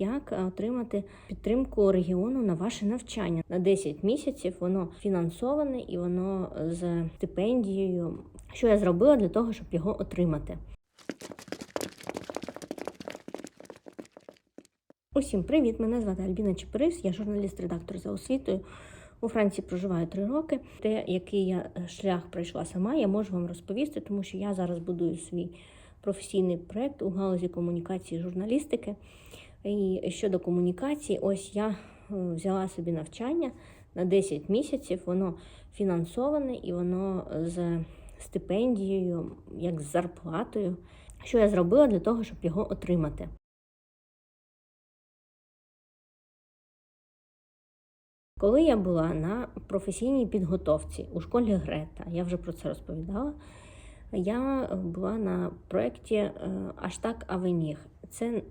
як отримати підтримку регіону на ваше навчання на 10 місяців. Воно фінансоване і воно з стипендією. Що я зробила для того, щоб його отримати? Усім привіт! Мене звати Альбіна Чепирис, я журналіст-редактор за освітою. У Франції проживаю три роки. Те, який я е, шлях пройшла сама, я можу вам розповісти, тому що я зараз будую свій професійний проект у галузі комунікації журналістики. І щодо комунікації, ось я е, взяла собі навчання на 10 місяців. Воно фінансоване і воно з стипендією, як з зарплатою. Що я зробила для того, щоб його отримати? Коли я була на професійній підготовці у школі Грета, я вже про це розповідала. Я була на проєкті Аштак Авенір. Це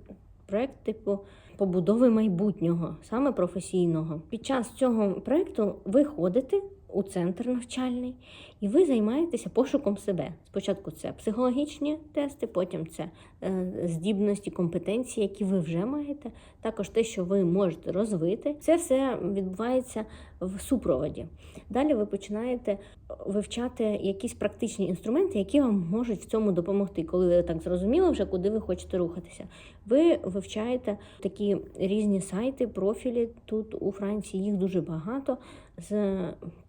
проєкт типу побудови майбутнього, саме професійного. Під час цього проекту ви ходите у центр навчальний і ви займаєтеся пошуком себе. Спочатку це психологічні тести, потім це е, здібності, компетенції, які ви вже маєте, також те, що ви можете розвити. Це все відбувається в супроводі. Далі ви починаєте вивчати якісь практичні інструменти, які вам можуть в цьому допомогти. Коли ви так зрозуміли, вже куди ви хочете рухатися. Ви вивчаєте такі різні сайти, профілі тут у Франції. Їх дуже багато з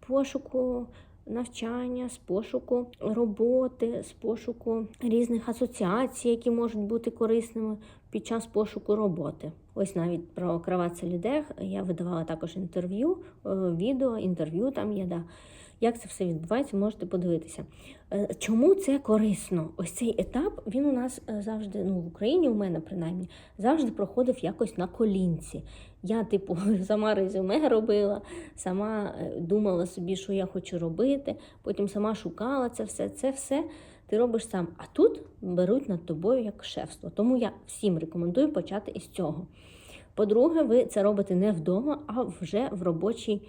пошуку. Навчання, з пошуку роботи, з пошуку різних асоціацій, які можуть бути корисними під час пошуку роботи. Ось навіть про крават лідех я видавала також інтерв'ю, е, відео, інтерв'ю там є. Да. Як це все відбувається, можете подивитися. Е, чому це корисно? Ось цей етап він у нас е, завжди, ну в Україні у мене принаймні, завжди проходив якось на колінці. Я, типу, сама резюме робила, сама думала собі, що я хочу робити, потім сама шукала це все. Це все ти робиш сам. А тут беруть над тобою як шефство. Тому я всім рекомендую почати із цього. По-друге, ви це робите не вдома, а вже в робочій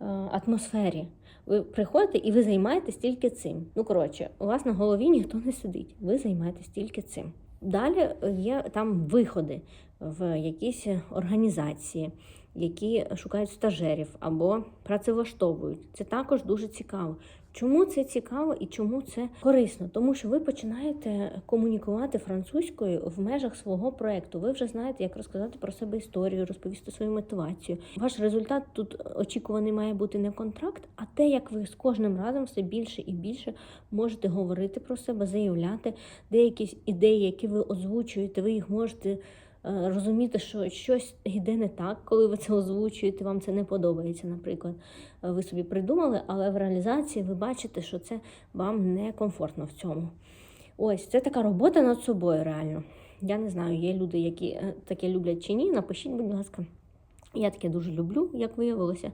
е, атмосфері. Ви приходите і ви займаєтесь тільки цим. Ну, коротше, у вас на голові ніхто не сидить, ви займаєтесь тільки цим. Далі є там виходи в якісь організації, які шукають стажерів або працевлаштовують. Це також дуже цікаво. Чому це цікаво і чому це корисно? Тому що ви починаєте комунікувати французькою в межах свого проекту. Ви вже знаєте, як розказати про себе історію, розповісти свою мотивацію. Ваш результат тут очікуваний має бути не контракт, а те, як ви з кожним разом все більше і більше можете говорити про себе, заявляти деякі ідеї, які ви озвучуєте, ви їх можете. Е, розуміти, що щось йде не так, коли ви це озвучуєте, вам це не подобається, наприклад. Е, ви собі придумали, але в реалізації ви бачите, що це вам не комфортно в цьому. Ось, це така робота над собою, реально. Я не знаю, є люди, які е, таке люблять чи ні. Напишіть, будь ласка. Я таке дуже люблю, як виявилося.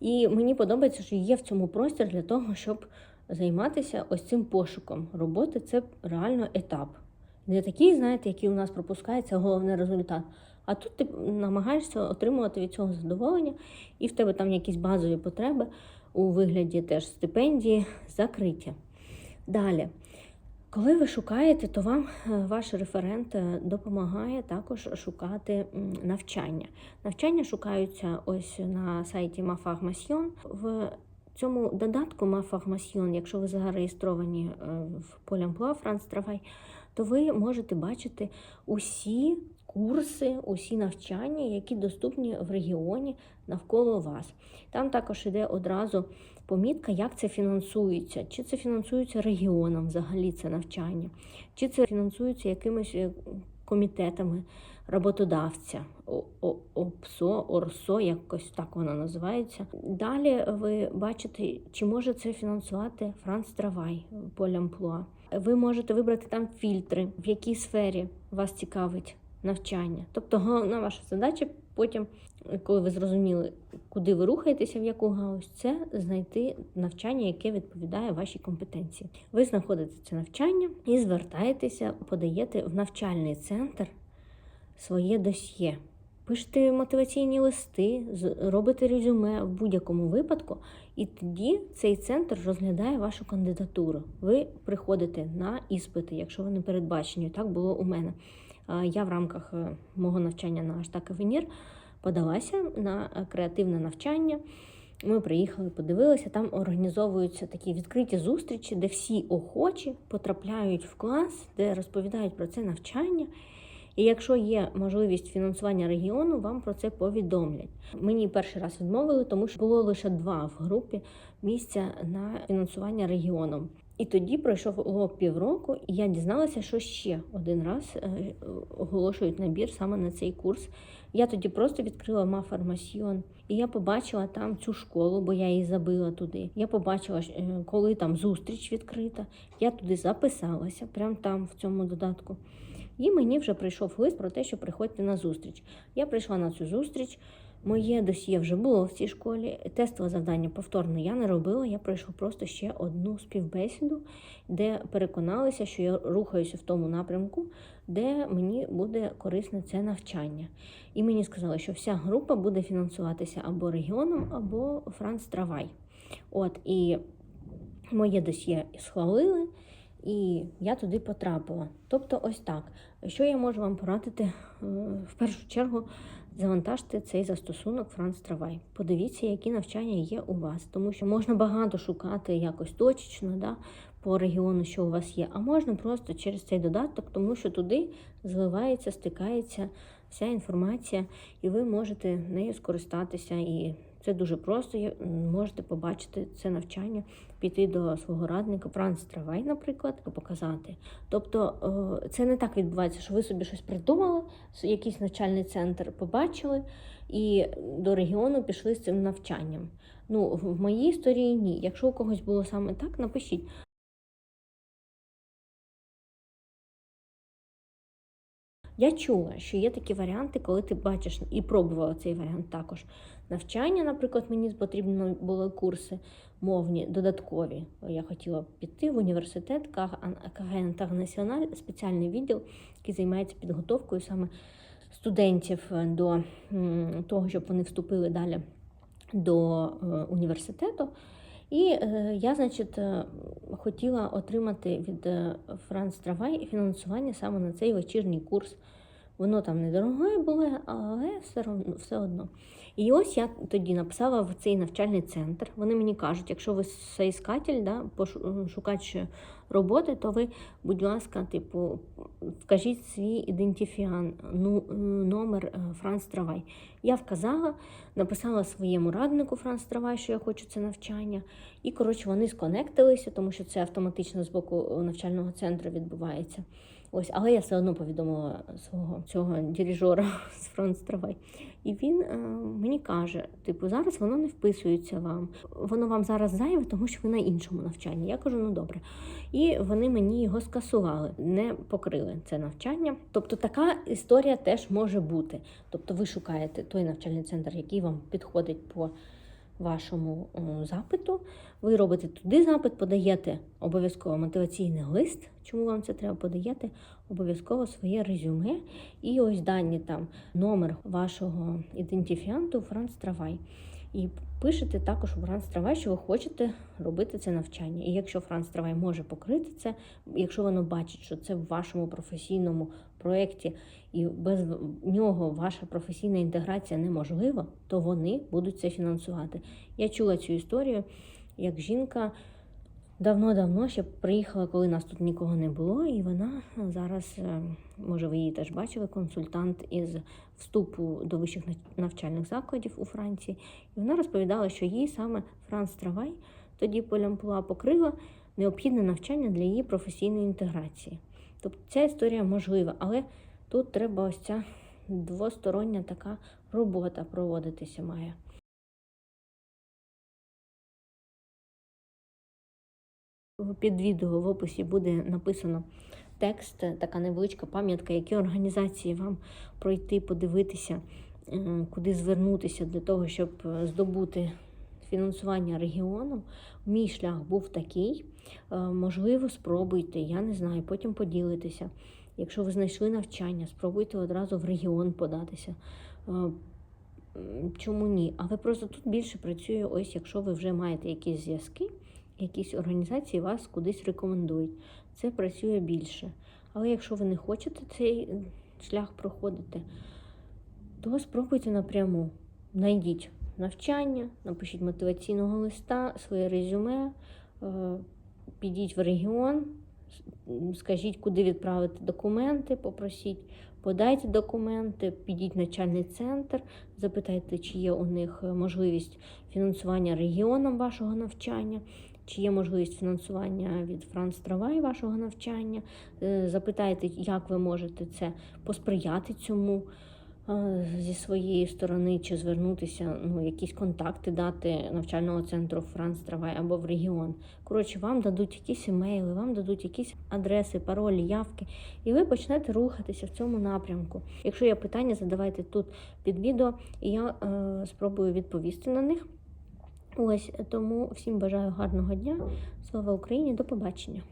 І мені подобається, що є в цьому простір для того, щоб займатися ось цим пошуком. Роботи це реально етап. Не такий, знаєте, який у нас пропускається, головний результат. А тут ти намагаєшся отримувати від цього задоволення, і в тебе там якісь базові потреби у вигляді теж стипендії закриті. Далі, коли ви шукаєте, то вам е, ваш референт е, допомагає також шукати навчання. Навчання шукаються ось на сайті Ma В цьому додатку Ma якщо ви зареєстровані е, в Полямплуа Франц Травай, то ви можете бачити усі курси, усі навчання, які доступні в регіоні навколо вас. Там також йде одразу помітка, як це фінансується, чи це фінансується регіоном взагалі це навчання, чи це фінансується якимись е, комітетами роботодавця, ОПСО, ОРСО, якось так вона називається. Далі ви бачите, чи може це фінансувати Франц Травай Полямплуа. Ви можете вибрати там фільтри, в якій сфері вас цікавить навчання. Тобто, головна ваша задача потім, коли ви зрозуміли, куди ви рухаєтеся, в яку галузь, це знайти навчання, яке відповідає вашій компетенції. Ви знаходите це навчання і звертаєтеся, подаєте в навчальний центр своє досьє. Пишете мотиваційні листи, робите резюме в будь-якому випадку, і тоді цей центр розглядає вашу кандидатуру. Ви приходите на іспити, якщо вони передбачені. Так було у мене. Я в рамках е, мого навчання на Аштак Авенір подалася на е, креативне навчання. Ми приїхали, подивилися, там організовуються такі відкриті зустрічі, де всі охочі потрапляють в клас, де розповідають про це навчання. І якщо є можливість фінансування регіону, вам про це повідомлять. Мені перший раз відмовили, тому що було лише два в групі місця на фінансування регіоном. І тоді пройшло півроку, і я дізналася, що ще один раз е, оголошують набір саме на цей курс. Я тоді просто відкрила Мафармасьйон, і я побачила там цю школу, бо я її забила туди. Я побачила, е, коли там зустріч відкрита. Я туди записалася, прямо там, в цьому додатку. І мені вже прийшов лист про те, що приходьте на зустріч. Я прийшла на цю зустріч. Моє досьє вже було в цій школі. Тестове завдання повторно я не робила. Я пройшла просто ще одну співбесіду, де переконалася, що я рухаюся в тому напрямку, де мені буде корисне це навчання. І мені сказали, що вся група буде фінансуватися або регіоном, або Франц Травай. От і моє досьє схвалили. І я туди потрапила. Тобто, ось так. Що я можу вам порадити? Е, В першу чергу завантажте цей застосунок Франц Травай. Подивіться, які навчання є у вас, тому що можна багато шукати якось точечно да, по регіону, що у вас є, а можна просто через цей додаток, тому що туди зливається, стикається вся інформація, і ви можете нею скористатися. І це дуже просто. Можете побачити це навчання, піти до свого радника, Франц Травай, наприклад, показати. Тобто це не так відбувається, що ви собі щось придумали, якийсь навчальний центр побачили і до регіону пішли з цим навчанням. Ну, в моїй історії ні. Якщо у когось було саме так, напишіть. Я чула, що є такі варіанти, коли ти бачиш і пробувала цей варіант також. Навчання, наприклад, мені потрібно були курси мовні, додаткові. Я хотіла піти в університет КГ Інтернаціональ, спеціальний відділ, який займається підготовкою саме студентів до того, щоб вони вступили далі до е, університету. І е, я, значить, е, хотіла отримати від е, Франц Травай фінансування саме на цей вечірній курс. Воно там недороге було, але все, все одно. І ось я тоді написала в цей навчальний центр. Вони мені кажуть, якщо ви соіскатель, да, шукач роботи, то ви, будь ласка, типу, вкажіть свій ідентифіан, ну, е, номер е, Франц Травай. Я вказала, написала своєму раднику Франц Травай, що я хочу це навчання. І, коротше, вони сконектилися, тому що це автоматично з боку навчального центру відбувається. Ось, але я все одно повідомила свого цього дирижера з Франц Травай. І він е, мені каже: типу, зараз воно не вписується вам. Воно вам зараз зайве, тому що ви на іншому навчанні. Я кажу, ну добре. І вони мені його скасували, не покрили це навчання. Тобто така історія теж може бути. Тобто ви шукаєте той навчальний центр, який вам підходить по вашому запиту. Ви робите туди запит, подаєте обов'язково мотиваційний лист, чому вам це треба, подаєте обов'язково своє резюме і ось дані там номер вашого ідентифіанту Франц Травай. І пишете також у Франц Травай, що ви хочете робити це навчання. І якщо Франц Травай може покрити це, якщо воно бачить, що це в вашому професійному проєкті і без нього ваша професійна інтеграція неможлива, то вони будуть це фінансувати. Я чула цю історію, як жінка давно-давно ще приїхала, коли нас тут нікого не було, і вона зараз, е, може, ви її теж бачили, консультант із вступу до вищих нав- навчальних закладів у Франції. І вона розповідала, що їй саме Франц Травай тоді полямпула покрила необхідне навчання для її професійної інтеграції. Тобто ця історія можлива, але тут треба ось ця двостороння така робота проводитися має. Під відео в описі буде написано текст, така невеличка пам'ятка, які організації вам пройти, подивитися, е, куди звернутися для того, щоб е, здобути фінансування регіону. Мій шлях був такий. Е, Можливо, спробуйте, я не знаю, потім поділитися. Якщо ви знайшли навчання, спробуйте одразу в регіон податися. Чому ні? Але просто тут більше працює, ось якщо ви вже маєте якісь зв'язки, якісь організації вас кудись рекомендують. Це працює більше. Але якщо ви не хочете цей, шлях проходите, то спробуйте напряму. Найдіть навчання, напишіть мотиваційного листа, своє резюме, е, підіть в регіон, скажіть, куди відправити документи, попросіть, подайте документи, підіть в начальний центр, запитайте, чи є у них е, можливість фінансування регіоном вашого навчання, чи є можливість фінансування від Франц Травай вашого навчання. Е, Запитайте, як ви можете це посприяти цьому зі своєї сторони, чи звернутися, ну, якісь контакти дати навчального центру Франц Травай або в регіон. Коротше, вам дадуть якісь емейли, вам дадуть якісь адреси, паролі, явки, і ви почнете рухатися в цьому напрямку. Якщо є питання, задавайте тут під відео, і я е, спробую відповісти на них. Ось тому всім бажаю гарного дня. Слава Україні, до побачення.